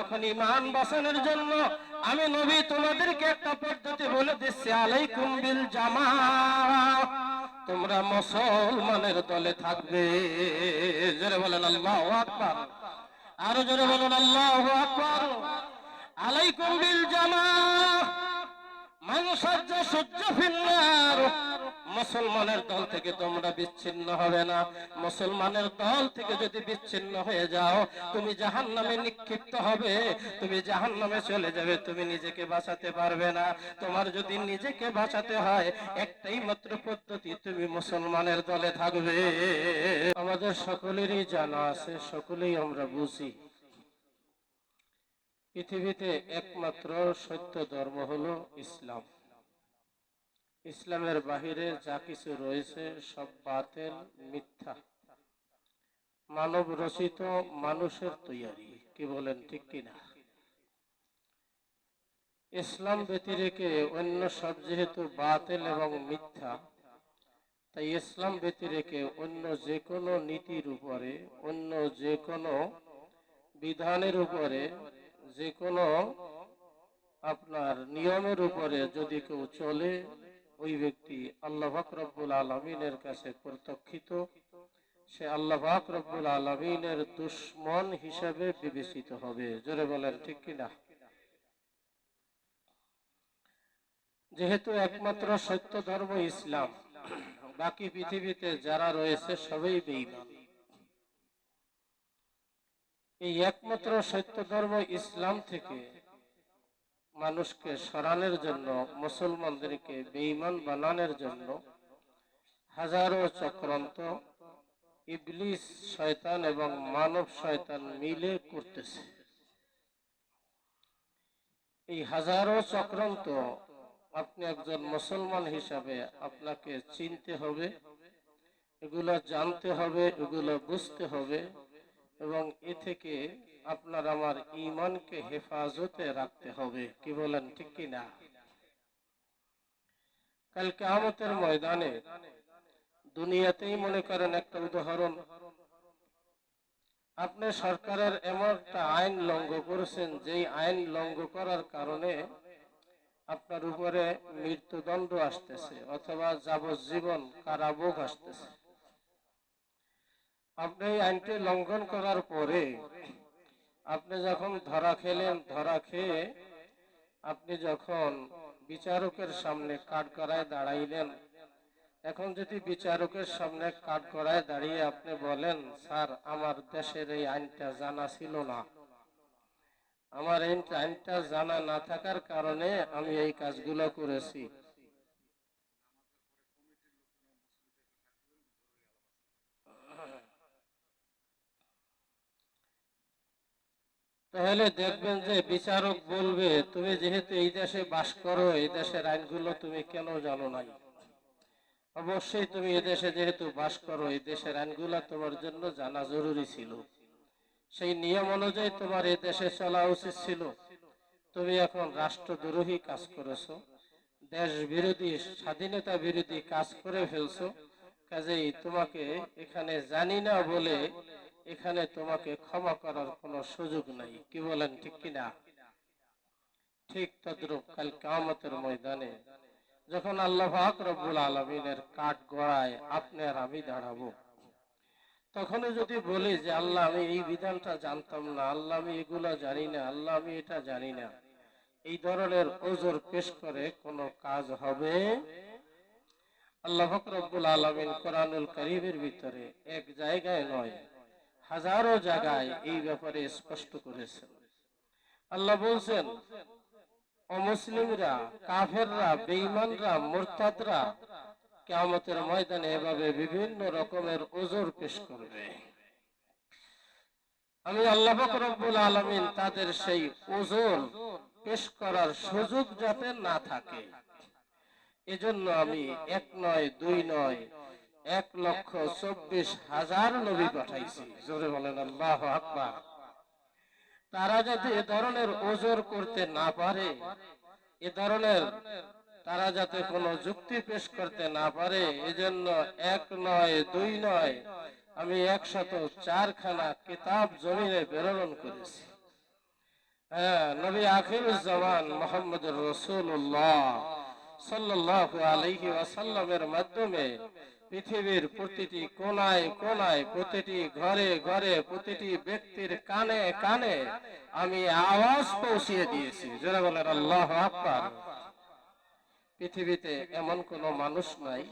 তখন ইমান বাঁচানোর জন্য আমি নবী তোমাদেরকে একটা পদ্ধতি বলে দিচ্ছি, আলাইকুম বিল জামা তোমরা মুসলমানের দলে থাকবে। জোরে বলেন আল্লাহ আকবার। আরও জোরে বলেন আল্লাহ আকবার। আলাইকুম বিল জামা মুসলমানের দল থেকে তোমরা বিচ্ছিন্ন হবে না। মুসলমানের দল থেকে যদি বিচ্ছিন্ন হয়ে যাও, তুমি জাহান নামে নিক্ষিপ্ত হবে, তুমি জাহান নামে চলে যাবে, তুমি নিজেকে বাঁচাতে পারবে না। তোমার যদি নিজেকে বাঁচাতে হয়, একটাই মাত্র পদ্ধতি, তুমি মুসলমানের দলে থাকবে। আমাদের সকলেরই জানা আছে, সকলেই আমরা বুঝি। পৃথিবীতে একমাত্র সত্য ধর্ম হলো ইসলাম। ইসলামের বাহিরে যা কিছু রয়েছে সব বাতেল, মিথ্যা। মানব রচিত মানুষের তৈয়ারি, কি বলেন, ঠিক কিনা? ইসলাম ব্যতিরেকে অন্য সব যেহেতু বাতেল এবং মিথ্যা, তাই ইসলাম ব্যতিরেকে অন্য যে কোনো নীতির উপরে, অন্য যে কোনো বিধানের উপরে যে কোনো আপনার নিয়মের উপরে যদি কেউ চলে, ওই ব্যক্তি আল্লাহ রব্বুল আলমিনের কাছে প্রত্যক্ষিত সে আল্লাহ রব্বুল আলমিনের দুশ্মন হিসাবে বিবেচিত হবে। জোরে বলেন, ঠিক কিনা? যেহেতু একমাত্র সত্য ধর্ম ইসলাম, বাকি পৃথিবীতে যারা রয়েছে সবাই বেঈমান। এই একমাত্র সত্য ধর্ম ইসলাম থেকে মানুষকে সরানোর জন্য, মুসলমানদেরকে বেঈমান বানানোর জন্য হাজারো চক্রান্ত ইবলিস, শয়তান এবং মানব শয়তান মিলে করতেছে। এই হাজারো চক্রান্ত আপনি একজন মুসলমান হিসাবে আপনাকে চিনতে হবে, এগুলো জানতে হবে, এগুলো বুঝতে হবে। এবং এ থেকে আপনার আমার ইমানকে হেফাজতে রাখতে হবে। কি বলেন, ঠিক কি না কালকে আমতের ময়দানে দুনিয়াতেই মনে করেন একটা উদাহরণ। আপনি সরকারের এমন একটা আইন লঙ্ঘ করেছেন, যেই আইন লঙ্ঘ করার কারণে আপনার উপরে মৃত্যুদণ্ড আসতেছে, অথবা যাবজ্জীবন কারাভোগ আসতেছে। আপনি আইনটি লঙ্ঘন করার পরে আপনি যখন ধরা খেলেন, ধরা খেয়ে আপনি যখন বিচারকের সামনে কাঠ করায় দাঁড়াইলেন, এখন যদি বিচারকের সামনে কাঠ করায় দাঁড়িয়ে আপনি বলেন, স্যার, আমার দেশের এই আইনটা জানা ছিল না। আমার এই আইনটা জানা না থাকার কারণে আমি এই কাজগুলো করেছি। তাহলে দেখবেন যে বিচারক বলবে, তুমি যেহেতু এই দেশে বাস করো, এই দেশের আইনগুলো তুমি কেন জানো নাই? অবশ্যই তুমি এদেশে যেহেতু বাস করো, এই দেশের আইনগুলো তোমার জন্য জানা জরুরি ছিল। সেই নিয়ম অনুযায়ী তোমার এই দেশে চলা উচিত ছিল। তুমি এখন রাষ্ট্রদ্রোহী কাজ করেছ দেশ বিরোধী স্বাধীনতা বিরোধী কাজ করে ফেলছো। কাজেই তোমাকে এখানে জানি না বলে এখানে তোমাকে ক্ষমা করার কোনো সুযোগ নাই। কি বলেন, ঠিক কিনা? ঠিক তদ্রুপ কাল কামতের ময়দানে যখন আল্লাহ রব্বুল আলমিনের কাঠ গড়ায় আপনি আর আমি দাঁড়াবো তখন যদি বলি যে, আল্লাহ, আমি এই বিধানটা জানতাম না, আল্লাহ, আমি এগুলা জানি না, আল্লাহ, আমি এটা জানি না। এই ধরনের ওজোর পেশ করে কোনো কাজ হবে? আল্লাহ রব্বুল আলমিন কোরআনুল করিমের ভিতরে এক জায়গায় নয় হাজারো জায়গায় এই ব্যাপারে স্পষ্ট করেছেন আল্লাহ বলছেন অমুসলিমরা কাফেররা, বেঈমানরা, মোরতাদরা কেয়ামতের ময়দানে এভাবে বিভিন্ন রকমের ওজোর পেশ করবে। আমি আল্লাহ রব্বুল আলমিন তাদের সেই ওজোর পেশ করার সুযোগ যাতে না থাকে। এজন্য আমি এক নয়, দুই নয় এক লক্ষ চব্বিশ হাজার নবী পাঠাইছি। জোরে বলেন, আল্লাহ আকবার। তারা যাতে এ ধরনের ওজোর করতে না পারে, এ ধরনের তারা যাতে কোনো যুক্তি পেশ করতে না পারে, এজন্য এক নয়, দুই নয়, আমি একশত চারখানা কিতাব জমিনে প্রেরণ করেছি। হ্যাঁ নবী আখিরুজ্জামান মোহাম্মদুর রসুল্লাহ সাল্লাল্লাহু আলাইহি ওয়াসাল্লামের মাধ্যমে পৃথিবীর প্রতিটি কোনায় কোনায়, প্রতিটি ঘরে ঘরে, প্রতিটি ব্যক্তির কানে কানে আমি আওয়াজ পৌঁছিয়ে দিয়েছি। যারা বলেন, আল্লাহ আকবার। পৃথিবীতে এমন কোন মানুষ নাই,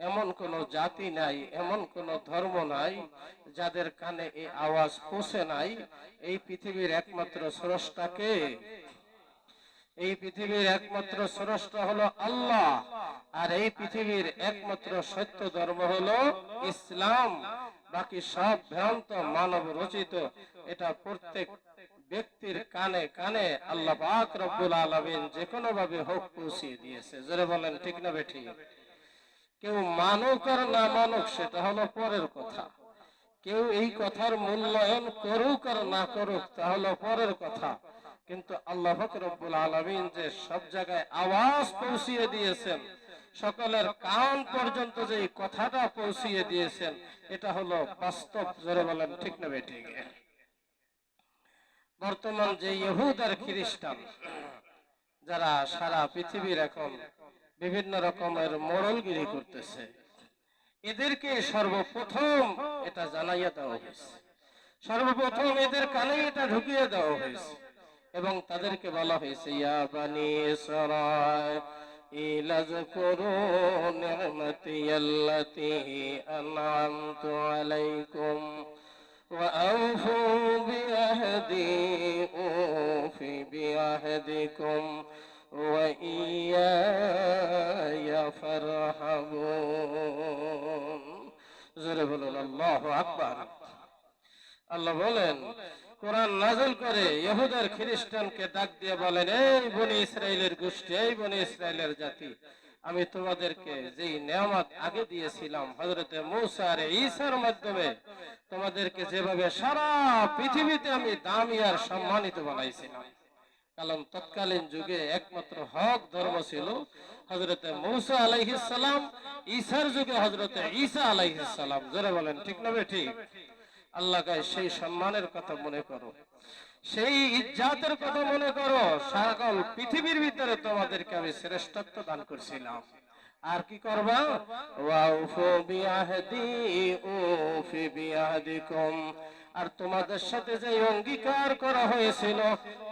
এমন কোন জাতি নাই, এমন কোন ধর্ম নাই যাদের কানে এই আওয়াজ পৌঁছে নাই। এই পৃথিবীর একমাত্র স্রষ্টাকে এই পৃথিবীর একমাত্র স্রষ্টা হলো আল্লাহ, আর এই পৃথিবীর একমাত্র সত্য ধর্ম হলো ইসলাম। বাকি সব ভ্রান্ত মানব রচিত, এটা প্রত্যেক ব্যক্তির কানে কানে আল্লাহ পাক রব্বুল আলামিন যে কোনো ভাবে হোক পৌঁছিয়ে দিয়েছে। জোরে বলেন, ঠিক না বেঠি? কেউ মানুক আর না মানুক, সেটা হলো পরের কথা। কেউ এই কথার মূল্যায়ন করুক আর না করুক, তা হলো পরের কথা। কিন্তু আল্লাহ রব্বুল আলমিন যে সব জায়গায় আওয়াজ পৌঁছিয়ে দিয়েছেন, সকলের কান পর্যন্ত যে কথাটা পৌঁছিয়ে দিয়েছেন, এটা হলো বাস্তব, জোরে বলেন, ঠিক না বর্তমান যে ইহুদ আর খ্রিস্টান, যারা সারা পৃথিবীর এখন বিভিন্ন রকমের মোড়লগিরি করতেছে, এদেরকে সর্বপ্রথম এটা জানাইয়া দেওয়া হয়েছে। সর্বপ্রথম এদের কানে এটা ঢুকিয়ে দেওয়া হয়েছে। এবং তাদেরকে বলা হয়েছে ইয়া বানি ইসরায় ইলাজকুরু নি'মাতি আল্লাতি আন'আমতু আলাইকুম وأوفوا بعهدي أوف بعهدكم وإياي فارحبون জোরে বলুন আল্লাহু আকবার আল্লাহ বলেন কোরআন নাজল করে ইহুদের খ্রিস্টানকে ডাক দিয়ে বলেন, এই বনি ইসরায়েলের গোষ্ঠী, এই বনি ইসরায়েলের জাতি, আমি তোমাদেরকে যেই নিয়ামত আগে দিয়েছিলাম হজরতে মৌসা আর ঈসার মাধ্যমে, তোমাদেরকে যেভাবে সারা পৃথিবীতে আমি দামি আর সম্মানিত বানাইছিলাম। কারণ তৎকালীন যুগে একমাত্র হক ধর্ম ছিল হজরতে মৌসা আলাইহিসালাম ঈসার যুগে হজরতে ঈসা আলাইহিসালাম যারা বলেন, ঠিক না ঠিক? আল্লাহ সেই সম্মানের কথা মনে করো। সেই ইজ্জাতের কথা মনে করো সকল পৃথিবীর ভিতরে তোমাদেরকে আমি শ্রেষ্ঠত্ব দান করছিলাম। আর কি করবা? ওয়াউফু বিআহদি উফি বিআহদিকুম। আর তোমাদের সাথে যে অঙ্গীকার করা হয়েছিল,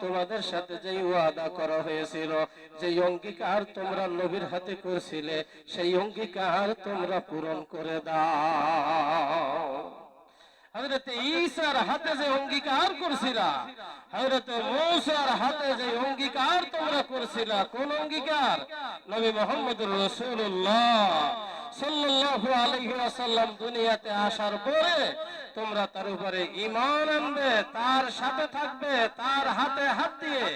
তোমাদের সাথে যে ওয়াদা করা হয়েছিল যে অঙ্গীকার তোমরা নবীর হাতে করছিলে, সেই অঙ্গীকার তোমরা পূরণ করে দাও। ঈসার হাতে যে অঙ্গীকার করছিলা মূসার হাতে যে অঙ্গীকার তোমরা করছিলা, কোন অঙ্গীকার? নবী মুহাম্মদুর রাসূলুল্লাহ সাল্লাল্লাহু আলাইহি ওয়াসাল্লাম দুনিয়াতে আসার পরে তোমরা তার উপরে ঈমান আনবে, তার সাথে থাকবে, তার হাতে হাত দিয়ে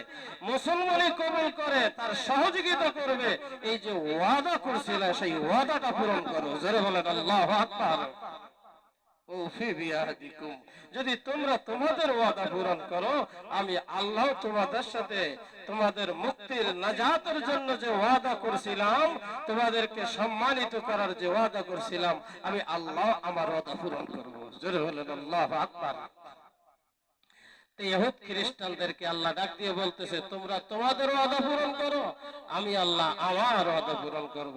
মুসলমানি কবুল করে, তার সহযোগিতা করবে। এই যে ওয়াদা করছিলা, সেই ওয়াদাটা পূরণ করো। জোরে বলেন, আল্লাহু আকবার। যদি তোমরা তোমাদের ওয়াদা পূরণ করো, আমি আল্লাহ তোমাদের সাথে তোমাদের মুক্তির নাজাতের জন্য যে ওয়াদা করছিলাম, তোমাদেরকে সম্মানিত করার যে ওয়াদা করছিলাম, আমি আল্লাহ আমার ওয়াদা পূরণ করব। জোরে বলেন, আল্লাহ আকবার। ইহুদ খ্রিস্টানদেরকে আল্লাহ ডাক দিয়ে বলতেছে, তোমরা তোমাদের ওয়াদা পূরণ করো, আমি আল্লাহ আমার ওয়াদা পূরণ করব।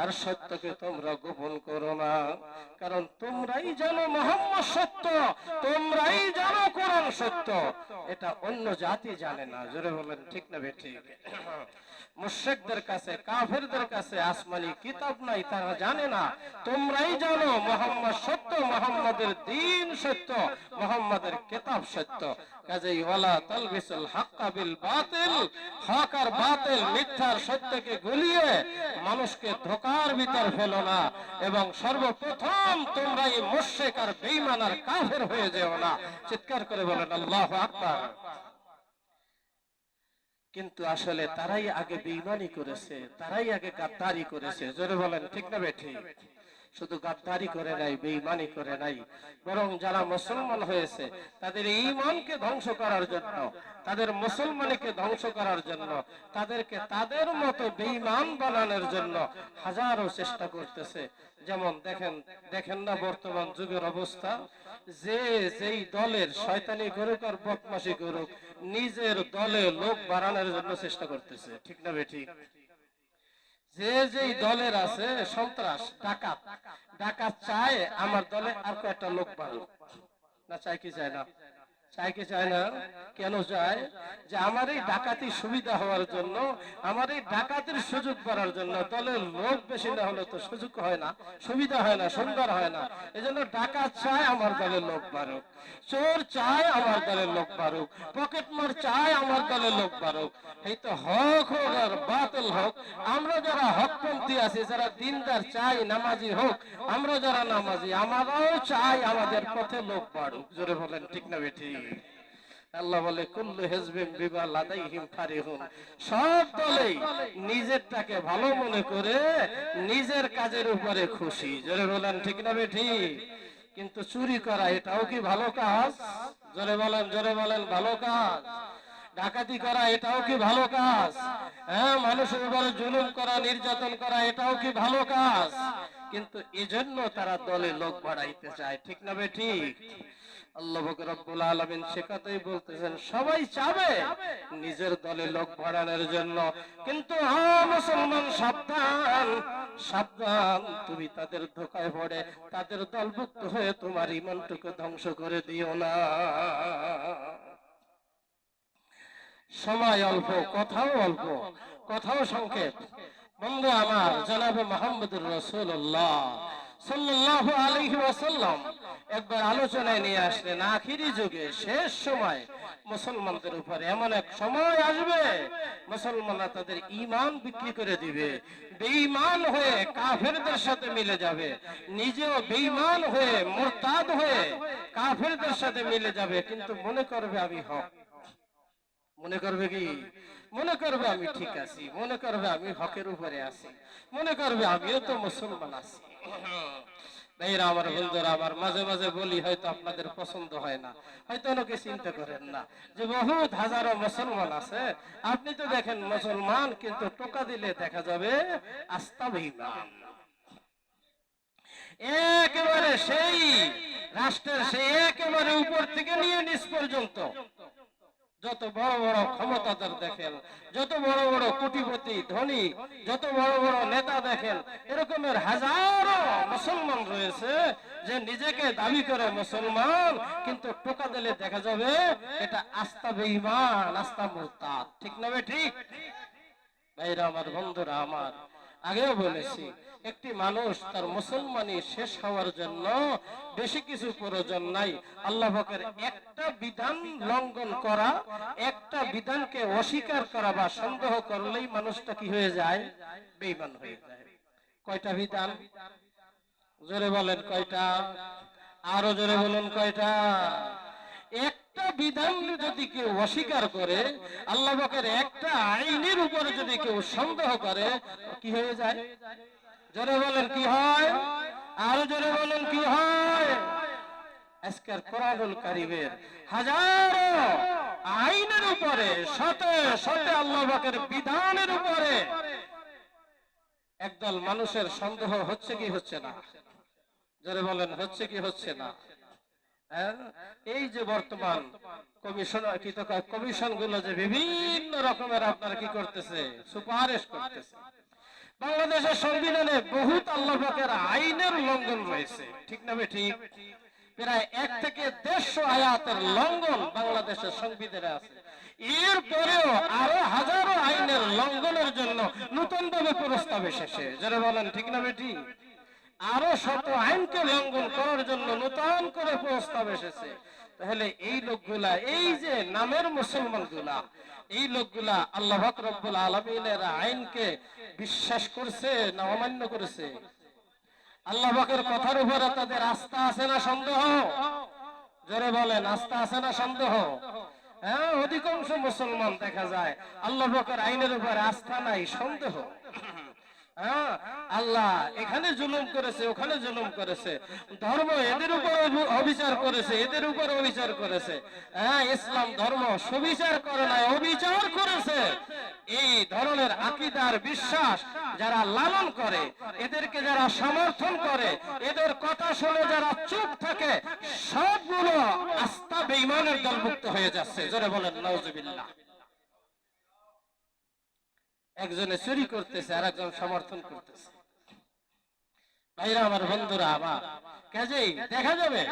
আর সত্যকে তোমরা গোপন করো না। কারণ তোমরাই জানো মোহাম্মদ সত্য, তোমরাই জানো কোরআন সত্য। এটা অন্য জাতি জানে না। জোরে বলেন, ঠিক না বেঠিক মুশরিকদের কাছে, কাফেরদের কাছে আসমানি কিতাব নাই, তারা জানে না। তোমরাই জানো মোহাম্মদ সত্য, মোহাম্মদের দিন সত্য, মোহাম্মদের কেতাব সত্য। কাজেই ওয়ালা তালবিসুল হাক্কা বিল বাতিল, হক আর বাতিল মিথ্যার সত্যকে গুলিয়ে মানুষকে ধোকার ভিতর ফেলো না এবং সর্বপ্রথম তোমরা এই মুশরিক আর বেঈমান আর কাফের হয়ে যেও না। চিৎকার করে বলেন, আল্লাহু আকবার। কিন্তু আসলে তারাই আগে বেইমানি করেছে, তারাই আগে গাদ্দারি করেছে। জোরে বলেন, ঠিক না বেঠি? শুধু গাদ্দারি করে নাই বেইমানি করে নাই, বরং যারা মুসলমান হয়েছে, তাদের ইমানকে ধ্বংস করার জন্য, তাদের মুসলমানকে ধ্বংস করার জন্য, তাদেরকে তাদের মতো বেইমান বানানোর জন্য হাজারো চেষ্টা করতেছে। যেমন দেখেন দেখেন না বর্তমান যুগের অবস্থা? যে যেই দলের শয়তানি করুক আর বদমাসি করুক, নিজের দলে লোক বাড়ানোর জন্য চেষ্টা করতেছে। ঠিক না বেঠিক যে যেই দলের আছে, সন্ত্রাস, ডাকাত ডাকাত চায়, আমার দলে আর কয়েকটা লোক বাড়ুক। না চাই কি চায় না? চাই কি চায় না? কেন চায়? যে আমার এই ডাকাতি সুবিধা হওয়ার জন্য, আমার এই ডাকাতির সুযোগ করার জন্য দলের লোক বেশি না হলে তো সুযোগ হয় না, সুবিধা হয় না, সুন্দর হয় না। এজন্য ডাকাত চায় আমার দলের লোক বাড়ুক। চোর চায় আমার দলের লোক বাড়ুক। পকেটমার চায় আমার দলের লোক বাড়ুক। এই তো হক হোক আর বাতিল হোক, আমরা যারা হকপন্থী আছি, যারা দিনদার চাই, নামাজি হোক, আমরা যারা নামাজি, আমরাও চাই আমাদের পথে লোক বাড়ুক। জোরে বলেন, ঠিক না বেঠি? আল্লাহ বলে, কুল্লু হেজবিম বিমা লাদাইহিম ফারিহুন সব দলেই নিজেরটাকে ভালো মনে করে নিজের কাজের উপরে খুশি। জোরে বলেন, ঠিক না বেঠি? কিন্তু চুরি করা, এটাও কি ভালো কাজ? জোরে বলেন জোরে বলেন, ভালো কাজ? ডাকাতি করা, এটাও কি ভালো কাজ? হ্যাঁ মানুষের উপরে জুলুম করা, নির্যাতন করা, এটাও কি ভালো কাজ? কিন্তু এজন্য তারা দলে লোক বাড়াইতে চায়, ঠিক না বে ঠিক? আল্লাহ রব্বুল আলামিন বলতেছেন, সবাই চাবে নিজের দলে লোক বাড়ানোর জন্য। কিন্তু হ্যাঁ মুসলমান, সাবধান সাবধান, তুমি তাদের ধোকায় পড়ে, তাদের দলভুক্ত হয়ে তোমার ইমানটুকু ধ্বংস করে দিও না। সময় অল্প, কথাও অল্প, কথাও সংক্ষেপ। বন্ধু আমার, জনাবে মোহাম্মদুর রসুল্লাহ একবার আলোচনায় নিয়ে আসলেন, আখিরি যুগে শেষ সময় মুসলমানদের এমন এক সময় আসবে, মুসলমানরা তাদের ঈমান বিক্রি করে দিবে, বেঈমান হয়ে কাফেরদের সাথে মিলে যাবে, নিজেও বেঈমান হয়ে মুরতাদ হয়ে কাফেরদের সাথে মিলে যাবে, কিন্তু মনে করবে আমি হক। মনে করবে কি? মনে করবে আমি ঠিক আছি, মনে করবে আমি হকের উপরে আছি, মনে করবে আমিও তো মুসলমান আছি। ভাইরা আমার বন্ধুরা, আমার মাঝে মাঝে বলি, হয়তো আপনাদের পছন্দ হয় না, হয়তো অনেকে চিন্তা করেন না যে হাজারো মুসলমান আছে, আপনি তো দেখেন মুসলমান, কিন্তু টোকা দিলে দেখা যাবে আস্থা বেঈমান। একেবারে সেই, রাষ্ট্রের সেই একেবারে উপর থেকে নিয়ে নিচ পর্যন্ত। যত বড় বড় ক্ষমতাদার দেখেন, যত বড় বড় কোটিপতি, ধনী, যত বড় বড় নেতা দেখেন, এরকমের হাজারো মুসলমান রয়েছে যে নিজেকে দাবি করে মুসলমান, কিন্তু টোকা দিলে দেখা যাবে এটা আস্থা বেঈমান আস্থা মুরতাদ। ঠিক না ঠিক? ভাইরা আমার, বন্ধুরা আমার আগেও বলেছি, একটি মানুষ তার মুসলমানি শেষ হওয়ার জন্য বেশি কিছু প্রয়োজন নাই। আল্লাহ একটা বিধান লঙ্ঘন করা, একটা বিধানকে অস্বীকার করা বা সন্দেহ করলেই মানুষটা কি হয়ে যায়? বেঈমান হয়ে যায়। কয়টা বিধান? জোরে বলেন কয়টা? আরও জোরে বলুন কয়টা? একটা বিধান যদি কেউ অস্বীকার করে, আল্লাহ পাকের একটা আইনের উপরে যদি কেউ সন্দেহ করে, কি হয়ে যায়? জোরে বলেন, কি হয়? আরও জোরে বলেন, কি হয়? আজকের কোরআনুল কারিমের হাজারো আইনের উপরে, শতে শতে আল্লাহ পাকের বিধানের উপরে একদল মানুষের সন্দেহ হচ্ছে কি হচ্ছে না? জোরে বলেন, হচ্ছে কি হচ্ছে না? এই যে বর্তমান কমিশন কি তো কমিশনগুলো যে বিভিন্ন রকমের আপনার কি করতেছে? সুপারিশ করতেছে। বাংলাদেশের সংবিধানে বহুত আল্লাহ আইনের লঙ্ঘন রয়েছে। ঠিক না ঠিক প্রায় এক থেকে দেড়শো আয়াতের লঙ্ঘন বাংলাদেশের সংবিধানে আছে। এরপরেও আরও হাজারো আইনের লঙ্ঘনের জন্য নতুন ভাবে প্রস্তাব এসেছে। যারা বলেন, ঠিক না বেটি আরও শত আইনকে লঙ্ঘন করার জন্য নূতন করে প্রস্তাব এসেছে। তাহলে এই লোকগুলা, এই যে নামের মুসলমানগুলা এই লোকগুলা আল্লাহ রব্বুল আলমিনের আইনকে বিশ্বাস করছে না অমান্য করেছে? আল্লাহ কথার উপরে তাদের আস্থা আছে না সন্দেহ? জোরে বলেন, আস্থা আছে না সন্দেহ? হ্যাঁ অধিকাংশ মুসলমান দেখা যায় আল্লাহ পাকের আইনের উপরে আস্থা নাই, সন্দেহ। হ্যাঁ, আল্লাহ এখানে জুলুম করেছে ওখানে জুলুম করেছে। ধর্ম এদের উপর অবিচার করেছে এদের উপর অবিচার করেছে। হ্যাঁ ইসলাম ধর্ম করে নাই অবিচার করেছে। এই ধরনের আকিদার বিশ্বাস যারা লালন করে এদেরকে যারা সমর্থন করে এদের কথা শুনে যারা চুপ থাকে সবগুলো আস্থা বেইমানের দলভুক্ত হয়ে যাচ্ছে। জোরে বলেন নওজুবিল্লাহ একজনে চুরি করতেছে আর একজন সমর্থন করতেছে। ভাইরা, আমার বন্ধুরা, আমার কাজেই দেখা যাবে।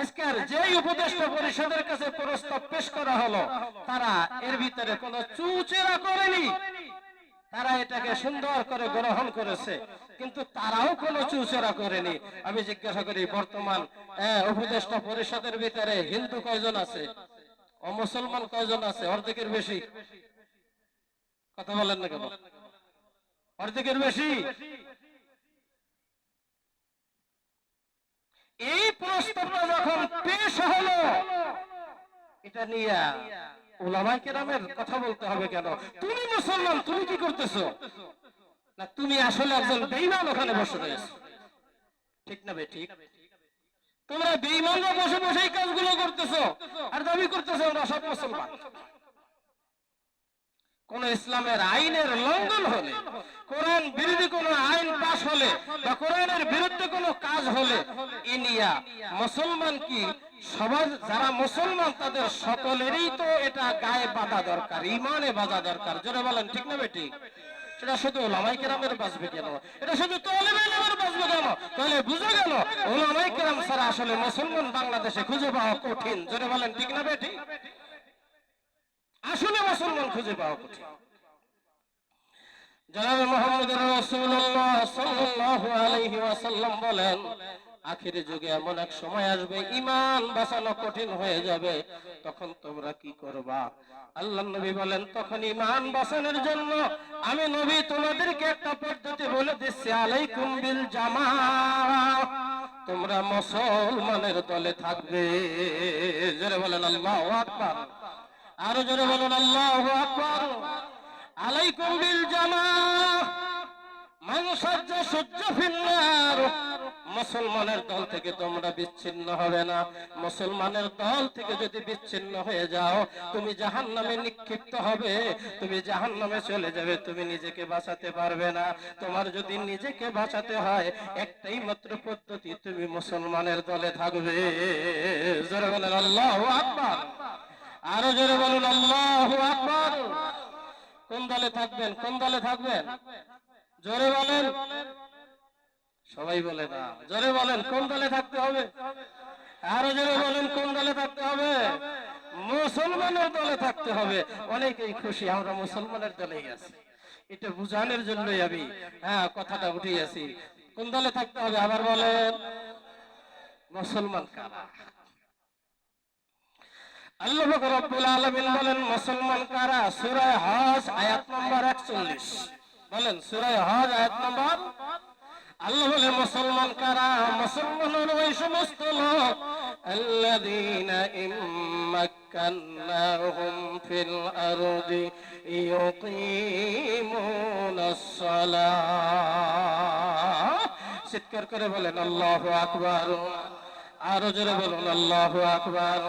আজকের যেই উপদেষ্টা পরিষদের কাছে প্রস্তাব পেশ করা হলো, তারা এর ভিতরে কোন চুচেরা করেনি। তারা এটাকে সুন্দর করে গ্রহণ করেছে, কিন্তু তারাও কোনো চুচেরা করেনি। আমি জিজ্ঞাসা করি, বর্তমান উপদেষ্টা পরিষদের ভিতরে হিন্দু কয়জন আছে? ও মুসলমান কয়জন আছে? অর্ধেকের বেশি। কথা বলেন না কেন? অর্ধেকের বেশি। এই প্রস্তাবটা যখন পেশ হলো, এটা নিয়ে ওলামাই কেরামের কথা বলতে হবে কেন? তুমি মুসলমান, তুমি কি করতেছো? না, তুমি আসলে একজন বেইমান ওখানে বসে রয়েছো। ঠিক না বে, ঠিক? তোমরা বেইমানরা বসে বসে এই কাজগুলো করতেছো। আর দাবি করতেছো, আমরা সব মুসলমান। কোন ইসলামের আইনের লঙ্ঘন হলে, কোরআন বিরোধী কোন আইন পাশ হলে বা কোরআনের বিরুদ্ধে কোন কাজ হলে, এ নিয়া মুসলমান কি সবার যারা মুসলমান তাদের সকলেরই তো এটা গায়ে বাঁধা দরকার ইমানে বাঁধা দরকার। জোরে বলেন, ঠিক না বেটি? সেটা শুধু ওলামাই কেরামের বাঁচবে কেন? এটা শুধু তলেবে ইলমের বাঁচবে কেন? তাহলে বুঝে গেল, ওলামাই কেরাম ছাড়া আসলে মুসলমান বাংলাদেশে খুঁজে পাওয়া কঠিন। জোরে বলেন, ঠিক না বেটি? আসলে মুসলমান খুঁজে পাওয়া কঠিন। জনাবে মোহাম্মদ রাসূলুল্লাহ সাল্লাল্লাহু আলাইহি ওয়াসাল্লাম বলেন, আখিরি যুগে এমন এক সময় আসবে ইমান বাঁচানো কঠিন হয়ে যাবে, তখন তোমরা কি করবা? নবী বলেন, তখন ইমান বাঁচানোর জন্য আমি নবী তোমাদেরকে একটা পদ্ধতি বলে দিচ্ছি, আলাইকুম বিল জামা তোমরা মুসলমানের দলে থাকবে। জোরে বলেন, আল্লাহু আকবার। আরও জোরে বলুন, আল্লাহ আকবার। আলাইকুম বিল জামা মানুষার্য সহ্য ফিরনার মুসলমানের দল থেকে তোমরা বিচ্ছিন্ন হবে না। মুসলমানের দল থেকে যদি বিচ্ছিন্ন হয়ে যাও, তুমি জাহান নামে নিক্ষিপ্ত হবে। তুমি জাহান নামে চলে যাবে, তুমি নিজেকে বাঁচাতে পারবে না। তোমার যদি নিজেকে বাঁচাতে হয়, একটাই মাত্র পদ্ধতি, তুমি মুসলমানের দলে থাকবে। আল্লাহ আকবার। আরও জোরে বলুন, আল্লাহ আকবার। কোন দলে থাকবেন? কোন দলে থাকবেন? জোরে বলেন। সবাই বলে না। জোরে বলেন, কোন দলে থাকতে হবে? আরও জোরে বলেন, কোন দলে থাকতে হবে? মুসলমানের দলে থাকতে হবে। অনেকেই খুশি, আমরা মুসলমানের দলেই আছি। এটা বুঝানোর জন্যই আমি হ্যাঁ কথাটা উঠিয়েছি। কোন দলে থাকতে হবে? আবার বলেন, মুসলমান কারা? আল্লাহ রব্বুল আলামিন বলেন, মুসলমান কারা? সূরা হজ আয়াত নম্বর 41 বলেন সূরা হজ আয়াত নম্বর? আল্লাহ বলে, মুসলমান কারা? মুসলমান ওই সমস্ত লোক। আল্লাযীনা ইম্মাক্কান্নাহুম ফিল আরদি ইউকিমুনাস সালাহ চিৎকার করে বলেন, আল্লাহু আকবার। আরও জোরে বলুন, আল্লাহু আকবার।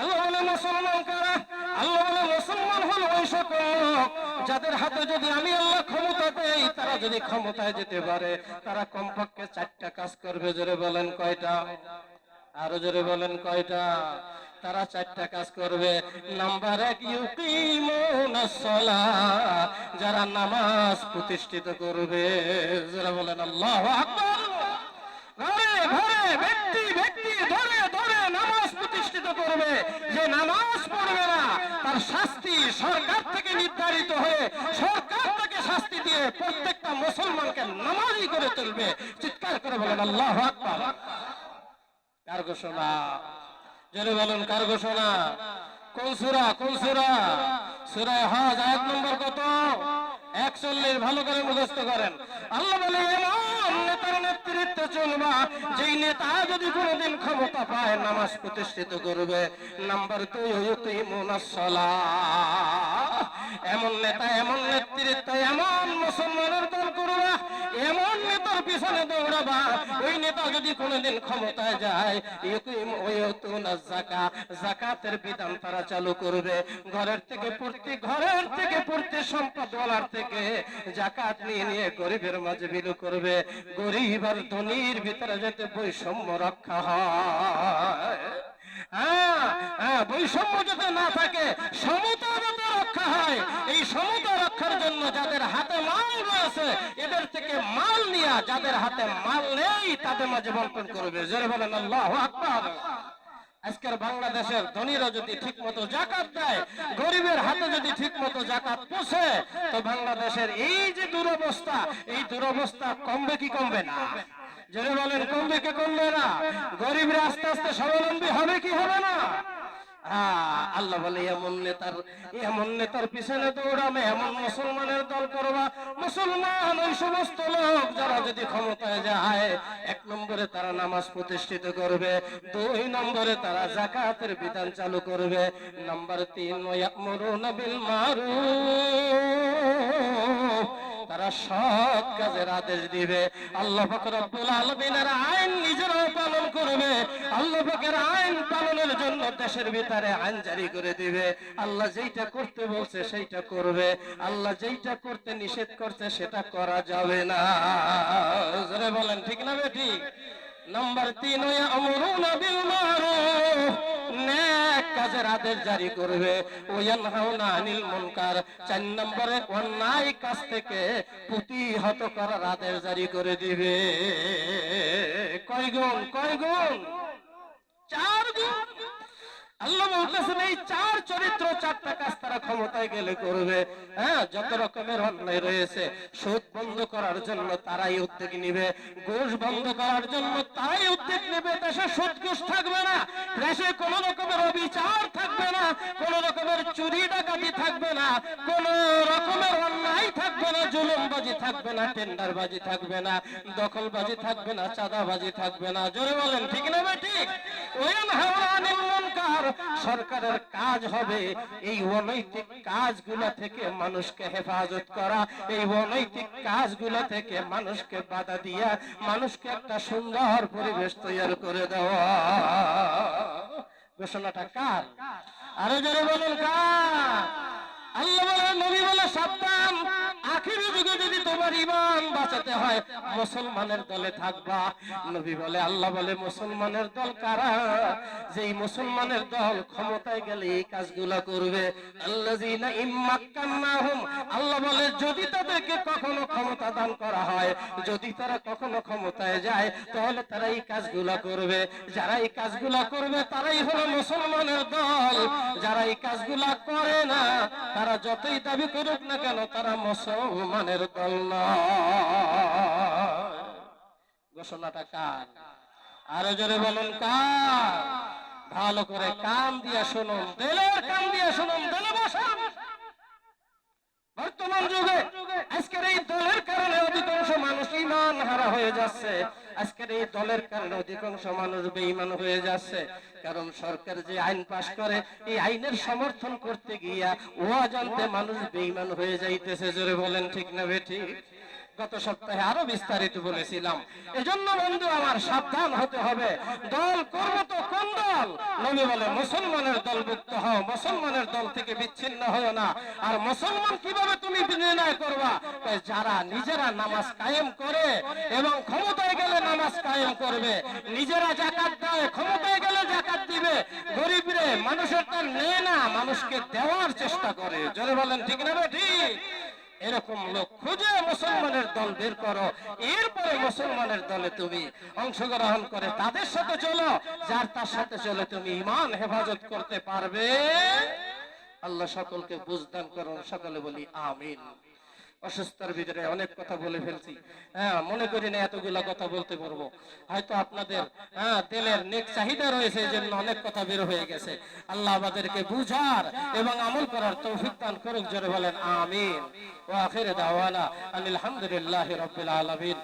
আল্লাহ বলে মুসলমান কারা? আল্লাহ বলে মুসলমান হলো ওই সকল যাদের হাতে যদি আমি আল্লাহ ক্ষমতা দেই, তারা যদি ক্ষমতায় যেতে পারে, তারা কমপক্ষে চারটা কাজ করবে, জোরে বলেন কয়টা? আরও জোরে বলেন কয়টা? তারা চারটা কাজ করবে। নাম্বার এক ইউকিমুনাস যারা নামাজ প্রতিষ্ঠিত করবে। যারা বলেন আল্লাহু ঘরে ঘরে ব্যক্তি ব্যক্তি ধরে ধরে নামাজ প্রতিষ্ঠিত করবে যে নামাজ পড়বে না তার শাস্তি সরকার থেকে নির্ধারিত হয়ে সরকার তাকে শাস্তি দিয়ে প্রত্যেকটা মুসলমানকে নামাজি করে তুলবে। চিৎকার করে বলেন, আল্লাহ কার ঘোষণা? জোরে বলুন, কার ঘোষণা? কোন সুরা? কোন সুরা? সুরায় হজ আয়াত নম্বর কত? একচল্লিশ, ভালো করে মুখস্থ করেন। আল্লাহ বলে নেতৃত্বে চলবা, যেই নেতা যদি কোনোদিন ক্ষমতা পায়, নামাজ প্রতিষ্ঠিত করবে। নাম্বার দুই হইতে এমন নেতা, এমন নেতৃত্ব, এমন মুসলমানের দল করবা, এমন নেতার পিছনে দৌড়াবা। ওই নেতা যদি কোনদিন ক্ষমতায় যায়, ইউকিম ওয়াতুনা যাকা যাকাতের বিধান তারা চালু করবে। ঘরের থেকে প্রতি ঘরের থেকে প্রতি সম্পদ ওয়ালার থেকে জাকাত নিয়ে নিয়ে গরিবের মাঝে বিলু করবে। গরিব আর ধনির ভিতরে যাতে বৈষম্য রক্ষা হয়। হ্যাঁ, হ্যাঁ, বৈষম্য যাতে না থাকে সমতা যাতে রক্ষা হয়। এই সমতা রক্ষার জন্য যাদের হাতে মাল রয়েছে এদের থেকে মাল নিয়ে যাদের হাতে মাল নেই তাদের মাঝে বন্টন করবে। জোরে বলেন আল্লাহ আজকের বাংলাদেশের ধনীরা যদি ঠিক মতো জাকাত দেয়, গরিবের হাতে যদি ঠিক মতো জাকাত পোষে, তো বাংলাদেশের এই যে দুরবস্থা, এই দুরবস্থা কমবে কি কমবে না? যারা বলেন, কমবে কি কমবে না? গরিবরা আস্তে আস্তে স্বাবলম্বী হবে কি হবে না? আল্লাহ বলে, এমন নেতার এমন নেতার পিছনে দৌড়াবে, এমন মুসলমানের দল করবা। মুসলমান, ওই সমস্ত লোক যারা যদি ক্ষমতায় যায়, এক নম্বরে তারা নামাজ প্রতিষ্ঠিত করবে, দুই নম্বরে তারা জাকাতের বিধান চালু করবে। নাম্বার তিন ইয়ামুরুনা বিল মারুফ। তারা সৎ কাজের আদেশ দিবে। আল্লাহ রব্বুল আলামিনের আইন নিজেরাও পালন করবে। আল্লাহ পাকের আইন পালনের জন্য দেশের ভিতরে আইন জারি করে দিবে। আল্লাহ যেইটা করতে বলছে সেইটা করবে। আল্লাহ যেইটা করতে নিষেধ করছে সেটা করা যাবে না। জোরে বলেন, ঠিক না বেঠিক নাম্বার তিন বিল মারুফ। নেক কাজের আদেশ জারি করবে। ওয়ানহাউনা আনিল মুনকার। চার নম্বরে অন্যায় কাজ থেকে প্রতিহত করার আদেশ জারি করে দিবে। কয় গুণ কয় গুণ? চার গুণ। আল্লাহ বলতেছেন, এই চার চরিত্র, চারটা কাজ তারা ক্ষমতায় গেলে করবে। হ্যাঁ যত রকমের অন্যায় রয়েছে, সুদ বন্ধ করার জন্য তারাই উদ্যোগ নিবে, ঘুষ বন্ধ করার জন্য তারাই উদ্যোগ নেবে, দেশে সুদ, ঘুষ থাকবে না, দেশে কোন রকমের অবিচার থাকবে না রকমের চুরি, ডাকাতি থাকবে না রকমের অন্যায় থাকবে না, জুলুমবাজি থাকবে না, টেন্ডারবাজি থাকবে না, দখলবাজি থাকবে না, চাঁদাবাজি থাকবে না। জোরে বলেন, ঠিক না ঠিক ওয়ান হাওয়ানিল মুনকার সরকারের কাজ হবে। এই অনৈতিক কাজগুলো থেকে মানুষকে হেফাজত করা, এই অনৈতিক কাজগুলো থেকে মানুষকে বাধা দিয়া, মানুষকে একটা সুন্দর পরিবেশ তৈরি করে দেওয়া। ঘোষণাটা কার? আরও যারা বলুন কার? আল্লাহ নবী বলে সাবধান। যুগে যদি তোমার ইমান বাঁচাতে হয়, মুসলমানের দলে থাকবা। নবী বলে, আল্লাহ বলে, মুসলমানের দল কারা? মুসলমানের দল ক্ষমতায় গেলে এই কাজগুলা করবে। আল্লাহ বলে, যদি তাদেরকে কখনো ক্ষমতা দান করা হয়, যদি তারা কখনো ক্ষমতায় যায়, তাহলে তারা এই কাজগুলা করবে। যারা এই কাজগুলা করবে, তারাই হলো মুসলমানের দল। যারা এই কাজগুলা করে না, তারা যতই দাবি করুক না কেন, তারা মুসলমানের দল কল্লা। ঘোষণাটা কার? আরও জোরে বলুন কার? ভালো করে কান দিয়া শুনুন, দেলের কান দিয়া শুনুন, দেলে বসান। বর্তমান যুগে, আজকের এই দলের কারণে অধিকাংশ মানুষ ইমান হারা হয়ে যাচ্ছে। আজকের এই দলের কারণে অধিকাংশ মানুষ বেঈমান হয়ে যাচ্ছে। কারণ সরকার যে আইন পাশ করে, এই আইনের সমর্থন করতে গিয়া ও জানতে মানুষ বেঈমান হয়ে যাইতেছে। জোরে বলেন ঠিক না বেঠিক গত সপ্তাহে আরও বিস্তারিত বলেছিলাম। এজন্য বন্ধু, আমার সাবধান হতে হবে। দল করব তো কোন দল? নবী বলে, মুসলমানের দলভুক্ত হও। মুসলমানের দল থেকে বিচ্ছিন্ন হও না। আর মুসলমান কীভাবে তুমি নির্ণয় করবা? যারা নিজেরা নামাজ কায়েম করে এবং ক্ষমতায় গেলে নামাজ কায়েম করবে, নিজেরা জাকাত দেয়, ক্ষমতায় গেলে জাকাত দিবে, গরিবরে মানুষের তার নেয় না, মানুষকে দেওয়ার চেষ্টা করে। জোরে বলেন, ঠিক না ঠিক। এরকম লোক খুঁজে মুসলমানের দল বের করো। এরপরে মুসলমানের দলে তুমি অংশগ্রহণ করে তাদের সাথে চলো, যার তার সাথে চলে তুমি ইমান হেফাজত করতে পারবে। আল্লাহ সকলকে বুঝদান করুন, সকলে বলি আমিন। অসুস্থতার ভিতরে অনেক কথা বলে ফেলছি। হ্যাঁ মনে করি না এতগুলা কথা বলতে পারব। হয়তো আপনাদের হ্যাঁ তেলের নেক চাহিদা রয়েছে এই অনেক কথা বের হয়ে গেছে। আল্লাহ আমাদেরকে বুঝার এবং আমল করার তৌফিক দান করুক, জোরে বলেন, আমিন। ওয়া আখির দাওয়ানা আলহামদুলিল্লাহি রাব্বিল আলামিন।